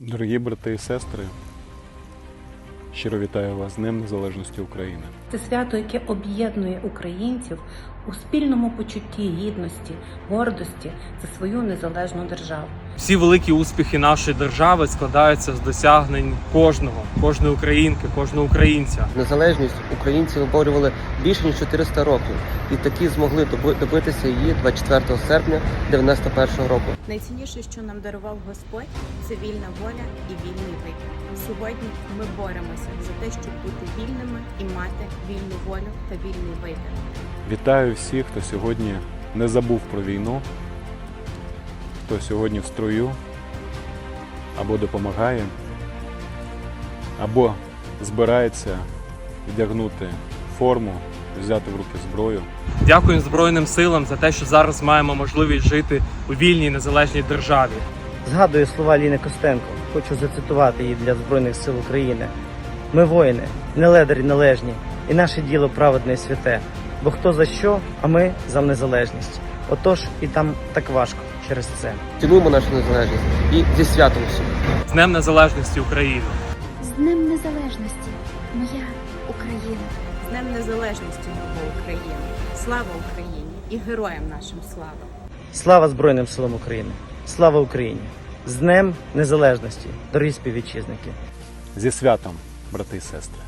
Дорогі брати і сестри, щиро вітаю вас з Днем Незалежності України. Це свято, яке об'єднує українців у спільному почутті гідності, гордості за свою незалежну державу. Всі великі успіхи нашої держави складаються з досягнень кожного, кожної українки, кожного українця. Незалежність українці виборювали більше ніж 400 років, і такі змогли доби- добитися її 24 серпня 91 року. Найцінніше, що нам дарував Господь, це вільна воля і вільний вибір. Сьогодні ми боремося за те, щоб бути вільними і мати вільну волю та вільний вибір. Вітаю всіх, хто сьогодні не забув про війну, хто сьогодні в строю або допомагає, або збирається вдягнути форму, взяти в руки зброю. Дякуємо Збройним силам за те, що зараз маємо можливість жити у вільній незалежній державі. Згадую слова Ліни Костенко. Хочу зацитувати її для Збройних сил України. Ми воїни, не ледарі належні, і наше діло праведне і святе. Бо хто за що, а ми за незалежність. Отож і там так важко через це. Цінуємо нашу незалежність і зі святом всім. З Днем Незалежності України! З Днем Незалежності, моя Україна. З Днем Незалежності нового України. Слава Україні і героям нашим слава! Слава Збройним силам України! Слава Україні! З Днем Незалежності, дорогі співвітчизники! Зі святом, брати і сестри!